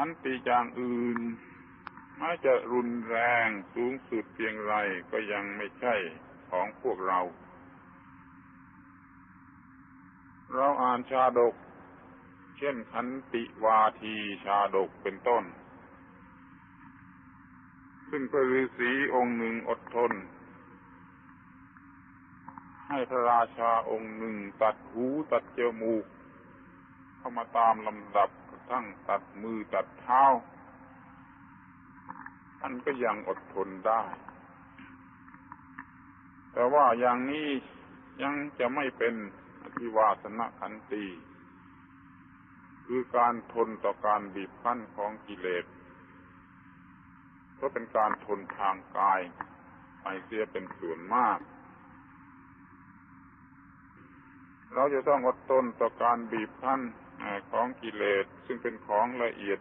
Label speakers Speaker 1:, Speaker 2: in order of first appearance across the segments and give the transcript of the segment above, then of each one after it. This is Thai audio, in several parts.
Speaker 1: ขันติอย่างอื่นม้จะรุนแรงสูงสุดเพียงไรก็ยังไม่ใช่ของพวกเรา เราอ่านชาดก เช่นขันติวาทีชาดกเป็นต้น ซึ่งพระฤาษีองค์หนึ่งอดทน ให้พระราชาองค์หนึ่งตัดหูตัดจมูก เข้ามาตามลำดับ ทั่งตัดมือตัดเท้าท่านก็ยังอดทนได้ แต่ว่าอย่างนี้ยังจะไม่เป็นอธิวาสนขันตีคือการทนต่อการบีบคั้นของกิเลสก็เป็นการทนทางกายไปเสียเป็นส่วนมาก เราจะต้องอดทนต่อการบีบคั้น ของกิเลสซึ่งเป็นของละเอียด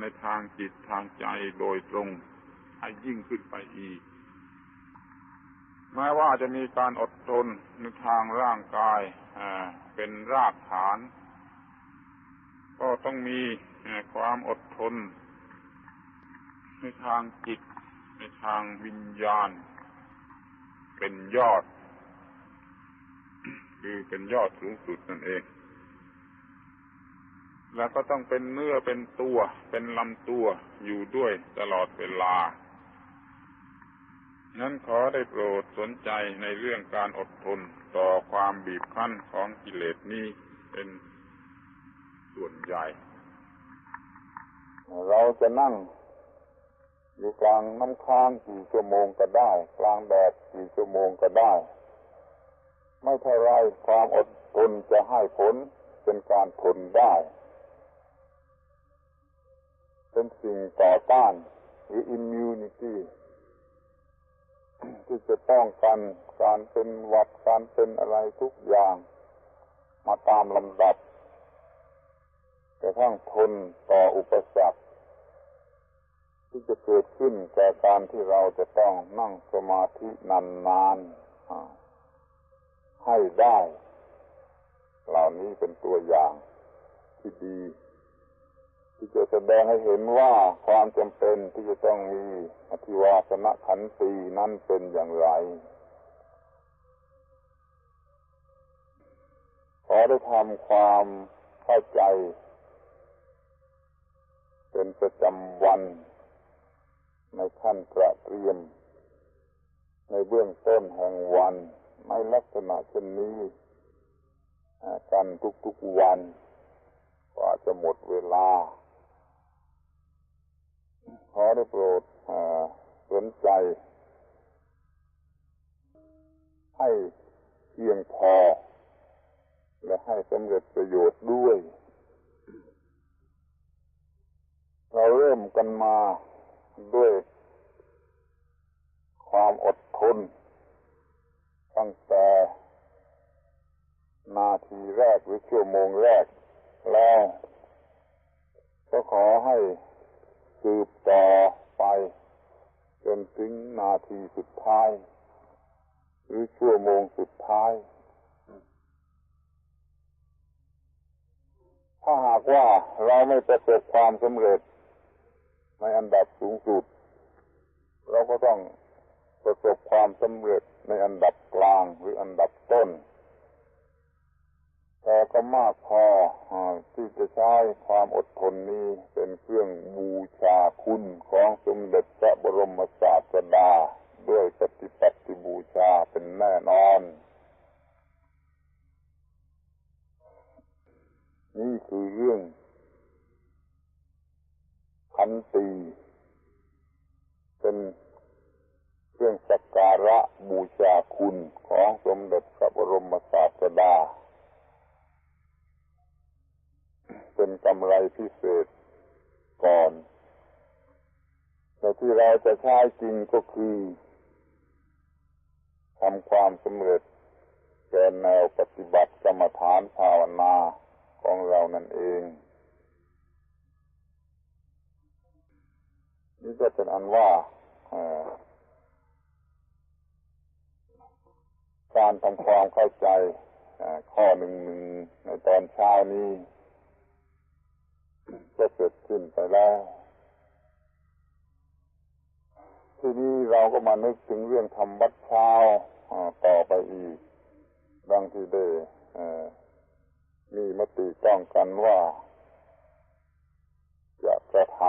Speaker 1: ในทางจิตทางใจโดยตรงให้ยิ่งขึ้นไปอีกแม้ว่าจะมีการอดทนในทางร่างกายเป็นรากฐาน ก็ต้องมีความอดทน ในทางจิต ในทางวิญญาณ เป็นยอด คือเป็นยอดสูงสุดนั่นเอง แล้วก็ต้องเป็นเนื้อเป็นตัว เป็นลำตัวอยู่ด้วยตลอดเวลา นั้นขอได้โปรดสนใจในเรื่องการอดทนต่อความบีบคั้นของกิเลสนี้เป็นส่วนใหญ่ เราจะนั่งอยู่กลางน้ำค้างกี่ชั่วโมงก็ได้ กลางแดดกี่ชั่วโมงก็ได้ ไม่เท่าไรความอดทนจะให้ผลเป็นการทนได้ เป็นสิ่งต่อต้านหรือ immunity ที่จะป้องกันการเป็นหวัดการเป็นอะไรทุกอย่าง มาตามลำดับกระทั่งทนต่ออุปสรรคที่จะเกิดขึ้นจากการที่เราจะต้องนั่งสมาธินานๆให้ได้ เหล่านี้เป็นตัวอย่างที่ดี ที่จะแสดงให้เห็นว่าความจำเป็นที่จะต้องมีอธิวาสนขันตีนั้นเป็นอย่างไร ขอได้ทำความเข้าใจ เป็นประจำวัน ในขั้นตระเตรียม ในเบื้องต้นแห่งวันในลักษณะเช่นนี้กันทุกๆวันก็จะหมดเวลา ขอได้โปรดสนใจ ให้เพียงพอ และให้สำเร็จประโยชน์ด้วย เราเริ่มกันมาด้วย ความอดทน ตั้งแต่ นาทีแรกหรือชั่วโมงแรกแล้วก็ขอให้ สืบต่อไปจนถึงนาทีสุดท้าย หรือชั่วโมงสุดท้าย ถ้าหากว่าเราไม่ประสบความสำเร็จ ในอันดับสูงสุด เราก็ต้องประสบความสำเร็จในอันดับกลางหรืออันดับ ก็มากพอที่จะใช้ความอดทนนี้เป็นเครื่องบูชาคุณของสมเด็จพระบรมศาสดาด้วยปฏิปัติบูชาเป็นแน่นอน นี่คือเรื่องขันตีเป็นเครื่องสักการะบูชาคุณของสมเด็จพระบรมศาสดา เป็นกำไรพิเศษก่อน แต่ที่เราจะใช้จริงก็คือทำความสำเร็จแก่แนวปฏิบัติกรรมฐานภาวนาของเรานั่นเอง นี่ก็เป็นอันว่าการทำความเข้าใจข้อหนึ่งหนึ่งในตอนเช้านี้ ก็เสร็จสิ้นนไปแล้ว ทีนี้เราก็มานึกถึงเรื่องทำวัดเช้าต่อไปอีกดังที่ได้มีมติต้องกันว่า จะกระท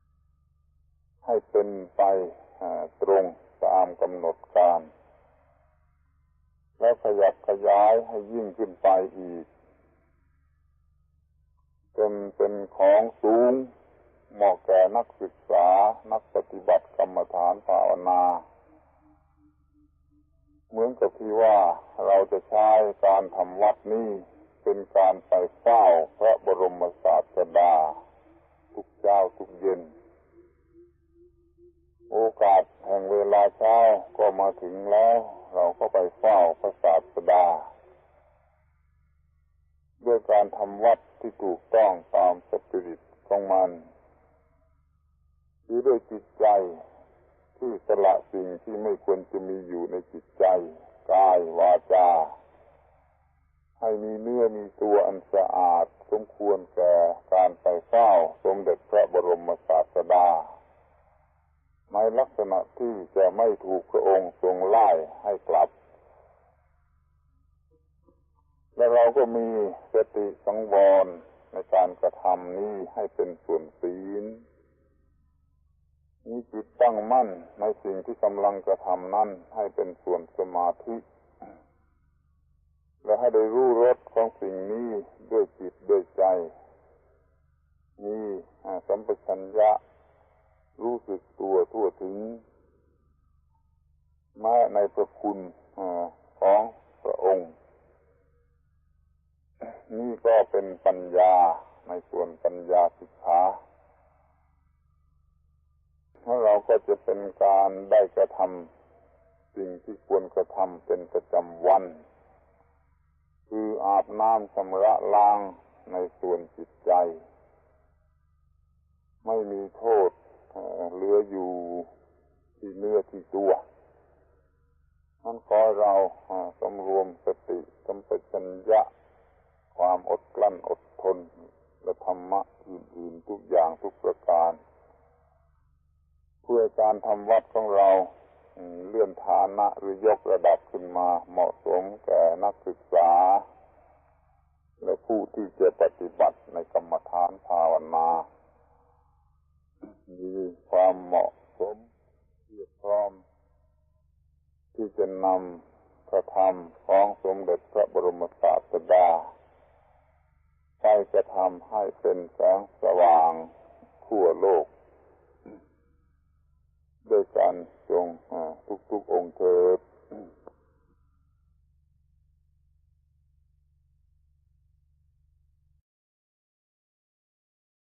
Speaker 1: ำให้เป็นไปตรงตามกำหนดการ แล้วขยับขยายให้ยิ่งขึ้นไปอีก จนเป็นของสูงเหมาะแก่นักศึกษา นักปฏิบัติกรรมฐานภาวนา เหมือนกับที่ว่าเราจะใช้การทำวัดนี้เป็นการไปเฝ้าพระบรมศาสดา ทุกเช้าทุกเย็น โอกาสแห่งเวลาเช้าก็มาถึงแล้ว เราก็ไปเฝ้าพระศาสดา การทำวัดที่ถูกต้องตามสปิริตของมันหรือด้วยจิตใจที่สละสิ่งที่ไม่ควรจะมีอยู่ในจิตใจ กายวาจา ให้มีเนื้อมีตัวอันสะอาด สมควรแก่การไปเฝ้าสมเด็จพระบรมศาสดาในลักษณะที่จะไม่ถูกพระองค์ทรงไล่ให้กลับ และเราก็มีสติสังวรในการกระทำนี้ให้เป็นส่วนศีลมีจิตตั้งมั่นในสิ่งที่กำลังกระทำนั่นให้เป็นส่วนสมาธิ และให้ได้รู้รสของสิ่งนี้ด้วยจิตด้วยใจ มีสัมปชัญญะ รู้สึกตัวทั่วถึงแม้ในพระคุณของพระองค์ นี่ก็เป็นปั ญาในส่วนปัญญาสิกขาแล้วเราก็จะเป็นการได้กระทำสิ่งที่ควรกระทำเป็นประจำวัน คืออาบน้ำชำระล้างในส่วนจิตใจ ไม่มีโทษเหลืออยู่ที่เนื้อที่ตัวนั้นขอเราสำรวมสติสัมปชัญญะความอดกลั้นอด นและธรรมะอื่นๆทุกอย่างทุกประการ เพื่อการทำวัดของเราเลื่อนฐานะหรือยกระดับขึ้นมาเหมาะสมแก่นักศึกษา และผู้ที่จะปฏิบัติในกรรมฐานภาวนา มีความเหมาะสมเพียบพร้อม ที่จะนำพระธรรมของสมเด็จพระบรมศาสดา ไ